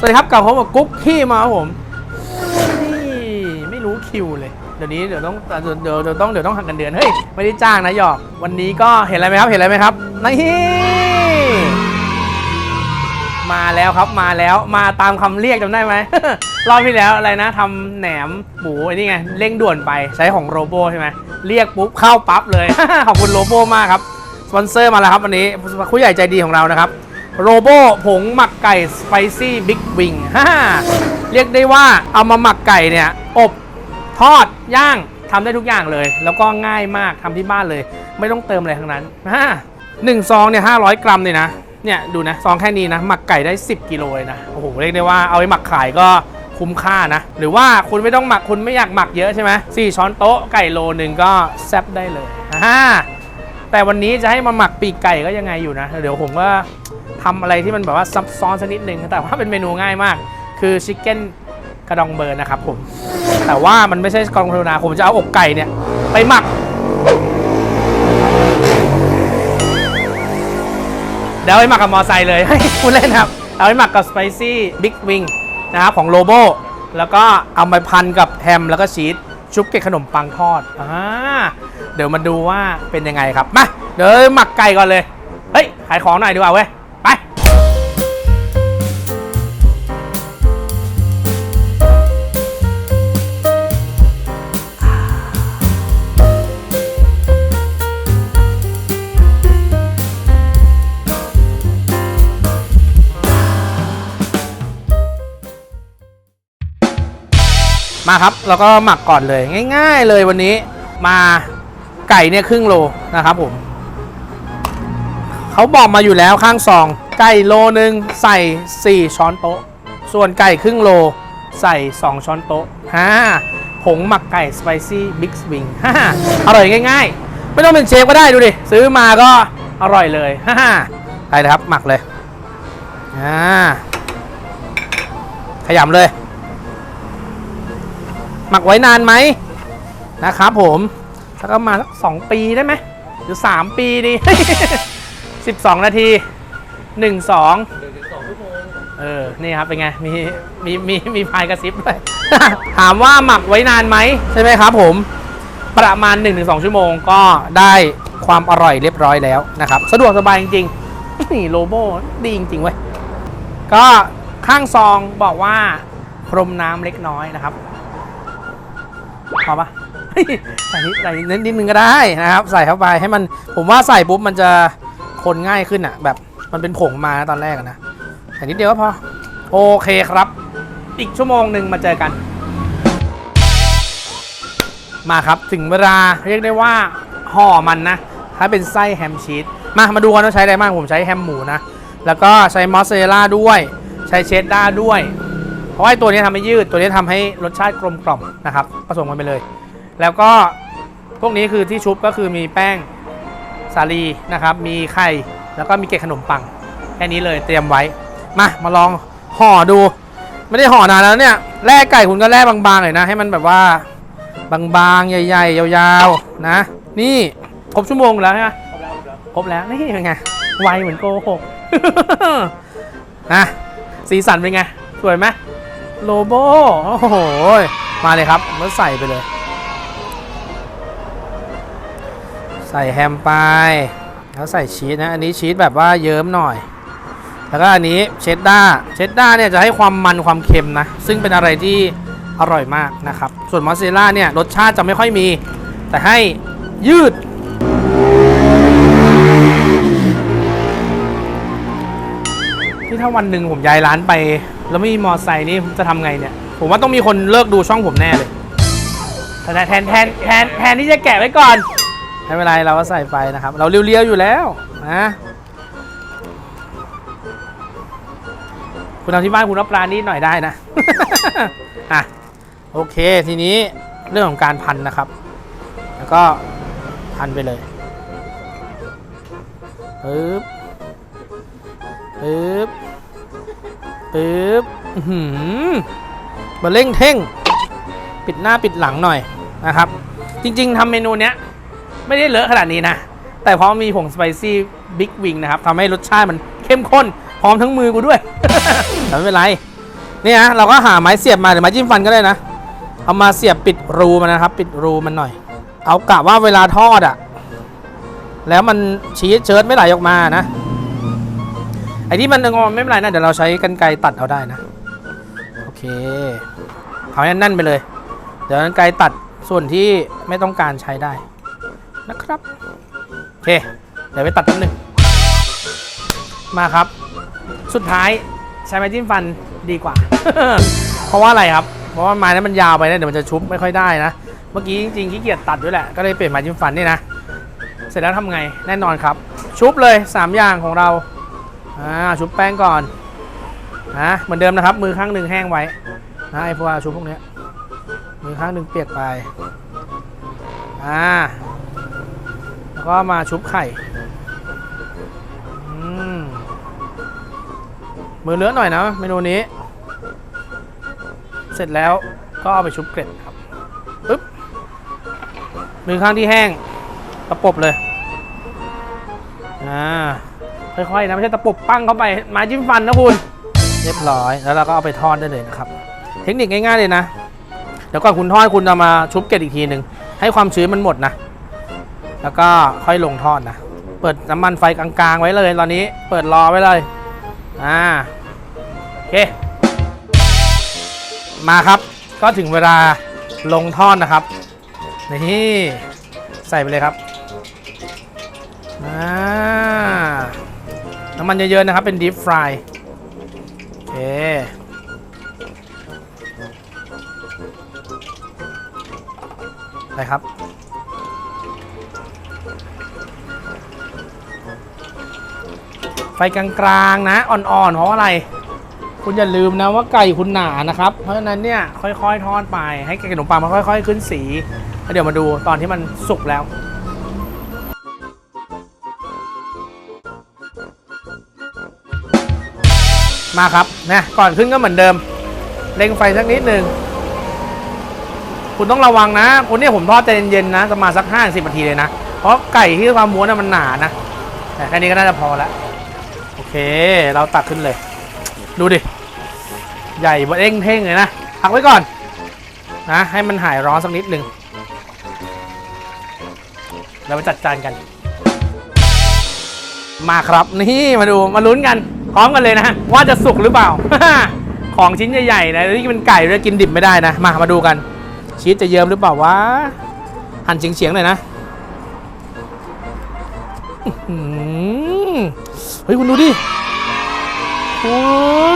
สวัสดีครับกลับพบกับกุ๊กขี้มาครับผมนี่ไม่รู้คิวเลย เดี๋ยวนี้เดี๋ยวต้องเดี๋ยวเดี๋ยวต้องเดี๋ยวต้องหักกันเดือนเฮ้ยไม่ได้จ้างนะหยอกวันนี้ก็เห็นอะไรไหมครับเห็นอะไรไหมครับนี่มาแล้วครับมาแล้วมาตามคำเรียกจำได้ไหมรอบที่แล้วอะไรนะทำแหนมหมูไอ้นี่ไงเร่งด่วนไปใช้ของโรโบใช่ไหมเรียกปุ๊บเข้าปั๊บเลยขอบคุณโรโบมากครับสปอนเซอร์มาแล้วครับวันนี้ผู้ใหญ่ใจดีของเรานะครับ โรโบผงหมักไก่สไปซี่บิ๊กวิงฮ่าเรียกได้ว่าเอามาหมักไก่เนี่ยอบทอดย่างทำได้ทุกอย่างเลย แล้วก็ง่ายมากทำที่บ้านเลย ไม่ต้องเติมอะไรทั้งนั้นฮ่าหนึ่งซองเนี่ยห้าร้อยกรัมเลยนะเนี่ยดูนะซองแค่นี้นะหมักไก่ได้ 10กิโลเลยนะโอ้โหเรียกได้ว่าเอาไปหมักขายก็คุ้มค่านะ หรือว่าคุณไม่ต้องหมักคุณไม่อยากหมักเยอะใช่ไหมสี่ช้อนโต๊ะไก่โลหนึ่งก็แซ่บได้เลยฮ่าแต่วันนี้จะให้มาหมักปีกไก่ก็ยังไงอยู่นะ เดี๋ยวผมก็ ทำอะไรที่มันแบบว่าซับซ้อนสักนิดนึงแต่ว่าเป็นเมนูง่ายมาก คือชิคเก้นกระดองเบอร์นะครับผม แต่ว่ามันไม่ใช่กระดองธรรมดาผมจะเอาอกไก่เนี่ยไปหมัก เดี๋ยวไปหมักกับมอไซค์เลยให้คุณเล่นครับ เอาไปหมักกับสไปซี่บิ๊กวิงนะครับของโลโบแล้วก็เอาไปพันกับแฮมแล้วก็ชีสชุบเกล็ดขนมปังทอดอ่าเดี๋ยวมาดูว่าเป็นยังไงครับ มา เดี๋ยวหมักไก่ก่อนเลย เฮ้ย ขายของหน่อยดีกว่าเว้ย มาครับ แล้วก็หมักก่อนเลยง่าย ๆ เลยวันนี้มาไก่เนี่ยครึ่งโลนะครับผมเขาบอกมาอยู่แล้วข้างซอง ไก่โลหนึ่งใส่ 4 ช้อนโต๊ะ ส่วนไก่ครึ่งโลใส่ 2 ช้อนโต๊ะฮ่าผงหมักไก่สไปซี่บิ๊กสวิงฮ่าอร่อยง่าย ๆ ไม่ต้องเป็นเชฟก็ได้ดูดิ ซื้อมาก็อร่อยเลยฮ่าไปเลยครับ หมักเลยอ่าขยำเลย หมักไว้นานไหมนะครับผมแล้วก็มาสักสองปีได้ไหมหรือ3ปีดี12นาที1 2เออ นี่ครับ เป็นไง มี มี มี มีพายกระซิบด้วย ถามว่าหมักไว้นานไหม ใช่ไหมครับผม ประมาณ 1-2 ชั่วโมงก็ได้ความอร่อยเรียบร้อยแล้วนะครับ สะดวกสบายจริงๆ นี่โลโบดีจริงๆเว้ย ก็ข้างซองบอกว่าพรมน้ำเล็กน้อยนะครับ พอปะใส่นิดใส่นิดนึงก็ได้นะครับ ใส่เข้าไปให้มันผมว่าใส่ปุ๊บมันจะคนง่ายขึ้นอะ แบบมันเป็นผงมาตอนแรกนะใส่นิดเดียวก็พอ โอเคครับ อีกชั่วโมงหนึ่งมาเจอกัน มาครับถึงเวลาเรียกได้ว่าห่อมันนะ ถ้าเป็นไส้แฮมชีสมามาดูกันว่าใช้อะไรบ้างผมใช้แฮมหมูนะ แล้วก็ใช้มอสซาเรลล่าด้วย ใช้เชดดาร์ด้วย เพราะว่าไอ้ตัวนี้ทำให้ยืดตัวนี้ทำให้รสชาติกลมกล่อมนะครับผสมกันไปเลย แล้วก็พวกนี้คือที่ชุบก็คือมีแป้งสาลีนะครับ มีไข่แล้วก็มีเกล็ดขนมปังแค่นี้เลยเตรียมไว้ มามาลองห่อดู ไม่ได้ห่อนานแล้วเนี่ยแร่ไก่คุณก็แร่บางๆหน่อยนะ ให้มันแบบว่าบางๆ ใหญ่ ๆ ยาวๆ นะ นี่ครบชั่วโมงแล้วใช่ไหมครบแล้ว นี่เป็นไง ไวเหมือนโกหกนะสีสันเป็นไง สวยไหม โลโบโอ้โห มาเลยครับแล้วใส่ไปเลย ใส่แฮมไป แล้วใส่ชีสนะ อันนี้ชีสแบบว่าเยิ้มหน่อย แล้วก็อันนี้เชดดาร์เชดดาร์เนี่ยจะให้ความมันความเค็มนะ ซึ่งเป็นอะไรที่อร่อยมากนะครับ ส่วนมอสซาเรลล่าเนี่ยรสชาติจะไม่ค่อยมี แต่ให้ยืดที่ถ้าวันหนึ่งผมย้ายร้านไป แล้วไม่มีมอไซค์นี่จะทำไงเนี่ย ผมว่าต้องมีคนเลิกดูช่องผมแน่เลยแต่แทนแทนแทนแทนที่จะแกะไว้ก่อนไม่เป็นไรเราก็ใส่ไปนะครับ เราเรียวๆอยู่แล้วนะคุณทำที่บ้านคุณรับปลานิดหน่อยได้นะอะโอเคทีนี้เรื่องของการพันนะครับ แล้วก็พันไปเลยปึ๊บปึ๊บ ปึ๊บหืมาเร่งเท่ง ปิดหน้าปิดหลังหน่อยนะครับ จริง ๆทำเมนูเนี้ย ไม่ได้เลอะขนาดนี้นะ แต่เพราะมีผงสไปซี่บิ๊กวิงนะครับทำให้รสชาติมันเข้มข้น พร้อมทั้งมือกูด้วยแต่ไม่เป็นไรนี่นะเราก็หาไม้เสียบมาหรือไม้จิ้มฟันก็ได้นะ เอามาเสียบปิดรูมันนะครับ ปิดรูมันหน่อย เอากะว่าเวลาทอดอะแล้วมันชี้เชิดไม่ไหลออกมานะ ไอ้ที่มันงอไม่เป็นไรนะ เดี๋ยวเราใช้กันไกรตัดเอาได้นะ โอเค เอาแน่นๆไปเลย เดี๋ยวกันไกรตัดส่วนที่ไม่ต้องการใช้ได้นะครับ โอเค เดี๋ยวไปตัดแป๊บนึงมาครับ สุดท้ายใช้ไม้จิ้มฟันดีกว่า เพราะว่าอะไรครับ เพราะว่าไม้นั้นมันยาวไปนะเดี๋ยวมันจะชุบไม่ค่อยได้นะ เมื่อกี้จริงๆขี้เกียจตัดด้วยแหละ ก็เลยเปลี่ยนไม้จิ้มฟันนี่นะ เสร็จแล้วทำไง แน่นอนครับ ชุบเลย 3 อย่างของเรา อ่าชุบแป้งก่อนนะเหมือนเดิมนะครับ มือข้างหนึ่งแห้งไว้นะไอพวกชุบพวกนี้มือข้างหนึ่งเปียกไปอ่าแล้วก็มาชุบไข่มมือเลื้อหน่อยนะเมนูนี้ เสร็จแล้วก็เอาไปชุบเกล็ดครับปึ๊บมือข้างที่แห้งตะปบเลยอ่า ค่อยๆนะไม่ใช่ตะปบปั้งเข้าไปไม้จิ้มฟันนะคุณ เรียบร้อยแล้วเราก็เอาไปทอดได้เลยนะครับ เทคนิคง่ายๆเลยนะเดี๋ยวก่อนคุณทอดคุณเอามาชุบเกล็ดอีกทีหนึ่งให้ความชื้นมันหมดนะ แล้วก็ค่อยลงทอดนะ เปิดน้ำมันไฟกลางๆ ไว้เลยตอนนี้ เปิดรอไว้เลยอ่าโอเค มาครับก็ถึงเวลาลงทอดนะครับนี่ใส่ไปเลยครับอ่า น้ำมันเยอะๆนะครับ เป็นดีฟฟรายโอเคไปครับไฟกลางๆนะอ่อนๆเพราะอะไร คุณอย่าลืมนะว่าไก่คุณหนานะครับ เพราะฉะนั้นเนี่ยค่อยๆทอดไปให้ไก่ขนมปังมันค่อย ๆ ขึ้นสีแล้วเดี๋ยวมาดูตอนที่มันสุกแล้ว มาครับนะก่อนขึ้นก็เหมือนเดิมเร่งไฟสักนิดหนึ่งคุณต้องระวังนะคุณนี่ผมทอดใจเย็นๆนะประมาสัก5้าสิบนาทีเลยนะ เพราะไก่ที่ความม้วนน่ะมันหนานะแต่แค่นี้ก็น่าจะพอแล้วโอเค เราตักขึ้นเลย ดูดิ ใหญ่เร่งเท่งเลยนะพักไว้ก่อนนะให้มันหายร้อนสักนิดหนึ่งเราไปจัดจานกัน มาครับนี่มาดูมาลุ้นกัน ร้อมกันเลยนะ ว่าจะสุกหรือเปล่า ของชิ้นใหญ่ๆนะที่เป็นไก่ด้วยกินดิบไม่ได้นะ มามาดูกัน ชีสจะเยิ้มหรือเปล่าวะหั่นเฉียงๆหน่อยนะเฮ้ยคุณดูดิคุ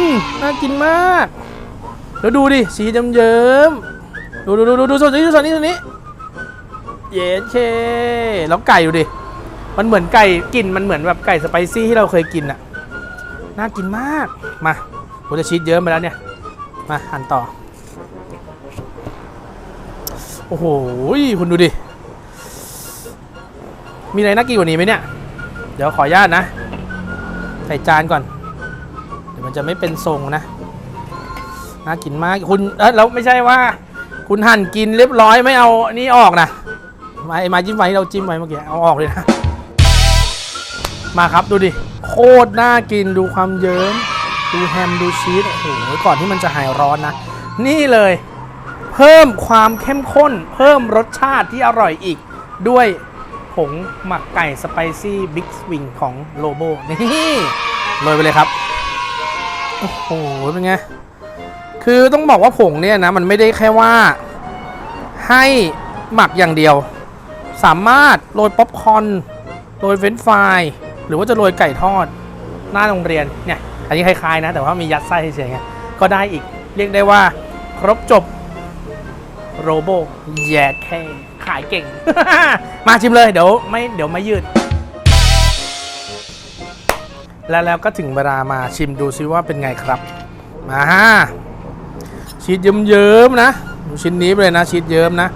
ณน่ากินมากแล้วดูดิสีเยิ้มๆดูดูดูดูดูส่วนนี้ดูส่วนนี้ส่วนนี้เย็นเคแล้วไก่ดูดิมันเหมือนไก่กลิ่นมันเหมือนแบบไก่สไปซี่ที่เราเคยกินอะ น่ากินมาก มาผมจะชีสเยิ้มไปแล้วเนี่ย มาหั่นต่อ โอ้โหคุณดูดิ มีอะไรน่ากินกว่านี้ไหมเนี่ย เดี๋ยวขออนุญาตนะ ใส่จานก่อน เดี๋ยวมันจะไม่เป็นทรงนะ น่ากินมาก คุณ เออแล้วไม่ใช่ว่า คุณหั่นกินเรียบร้อยไม่เอาอันนี้ออกนะไม้ไม้จิ้มไฟที่เราจิ้มไว้เมื่อกี้ เอาออกเลยนะ มาครับดูดิ โคตรน่ากินดูความเยิ้มดูแฮมดูชีสโอ้โหก่อนที่มันจะหายร้อนนะ นี่เลย เพิ่มความเข้มข้น เพิ่มรสชาติที่อร่อยอีก ด้วยผงหมักไก่สไปซี่บิ๊กสวิงของโลโบนี่โรยไปเลยครับ โอ้โหเป็นไง คือต้องบอกว่าผงเนี่ยนะ มันไม่ได้แค่ว่าให้หมักอย่างเดียว สามารถโรยป๊อปคอนโรยเฟรนช์ฟราย รือว่าจะโรยไก่ทอดหน้าโรงเรียนเนี่ยอันนี้คล้ายๆนะ แต่ว่ามียัดไส้เฉยๆไงก็ได้อีกเรียกได้ว่า ครบจบโรโบแย่แค่ขายเก่ง มาชิมเลยเดี๋ยวไม่เดี๋ยวไม่ยืด แล้วแล้วก็ถึงเวลามาชิมดูซิว่าเป็นไงครับ มาชีสเยิ้มๆนะดูชิ้นนี้ไปเลยนะชีสเยิ้มนะ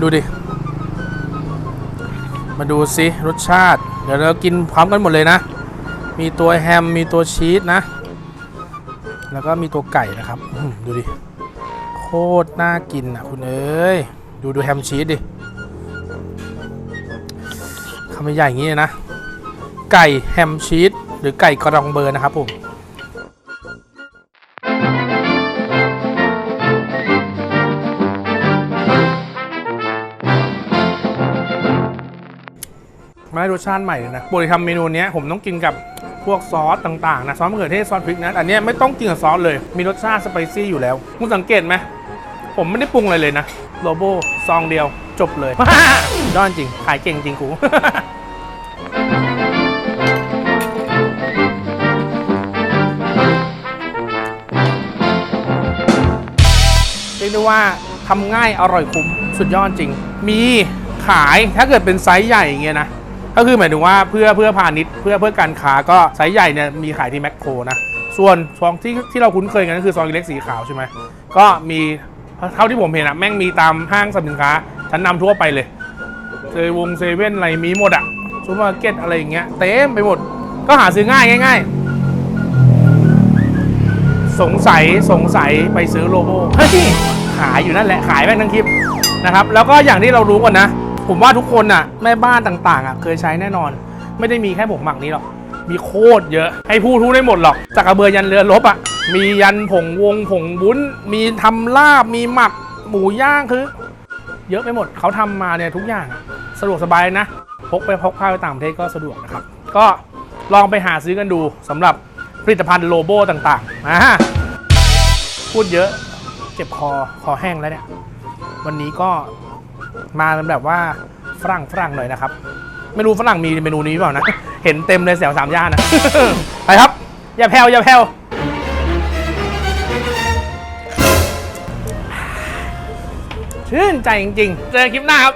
ดูดิ มาดูซิรสชาติ เดี๋ยวเรากินพร้อมกันหมดเลยนะ มีตัวแฮม มีตัวชีสนะ แล้วก็มีตัวไก่นะครับ ดูดิ โคตรน่ากินอะคุณเอ้ย ดูดูแฮมชีสดิคำใหญ่อย่างนี้ยนะ ไก่แฮมชีสหรือไก่กระดองเบอร์นะครับผม มาให้รสชาติใหม่เลยนะปกติทำเมนูนี้ผมต้องกินกับพวกซอสต่างๆนะซอสมะเขือเทศซอสพริกนะอันนี้ไม่ต้องกินกับซอสเลย มีรสชาติสไปซี่อยู่แล้วคุณสังเกตไหมผมไม่ได้ปรุงอะไรเลยนะโลโบซองเดียวจบเลยยอดจริง ขายเก่งจริงกูเรียกได้ว่าทำง่ายอร่อยคุ้มสุดยอดจริง มีขายถ้าเกิดเป็นไซส์ใหญ่อย่างเงี้ยนะ ก็คือหมายถึงว่าเพื่อเพื่อพาณิชย์เพื่อเพื่อการค้าก็ไซส์ใหญ่เนี่ยมีขายที่แมคโครนะ ส่วนซองที่ที่เราคุ้นเคยกันก็คือซองเล็กสีขาวใช่ไหมก็มีเท่าที่ผมเห็นอะแม่งมีตามห้างสรรพสินค้าชั้นนำทั่วไปเลยเซวงเซเว่นอะไรมีหมดอะซูเปอร์มาร์เก็ตอะไรอย่างเงี้ยเต็มไปหมดก็หาซื้อง่ายง่ายสงสัยสงสัยไปซื้อโลโบเฮ้ยขายอยู่นั่นแหละขายแม่งทั้งคลิปนะครับแล้วก็อย่างที่เรารู้กันนะ ผมว่าทุกคนน่ะแม่บ้านต่างๆอะเคยใช้แน่นอน ไม่ได้มีแค่ผงหมักนี้หรอก มีโคตรเยอะ ให้พูดทุกได้หมดหรอกจากกระเบือยันเรือรบอะ มียันผงวงผงบุ้น มีทำลาบ มีหมักหมูย่างคือ เยอะไปหมดเขาทำมาเนี่ยทุกอย่างสะดวกสบายนะ พกไปพกพาไปต่างประเทศก็สะดวกนะครับ ก็ลองไปหาซื้อกันดูสำหรับผลิตภัณฑ์โลโบต่างๆอ่าพูดเยอะเจ็บคอคอแห้งแล้วเนี่ย วันนี้ก็ มาเป็นแบบว่าฝรั่งฝรั่งหน่อยนะครับ ไม่รู้ฝรั่งมีเมนูนี้หรือเปล่านะ เห็นเต็มเลยแถวสามย่านนะไปครับ อย่าแผ่วอย่าแผ่วชื่นใจจริงๆ เจอคลิปหน้าครับ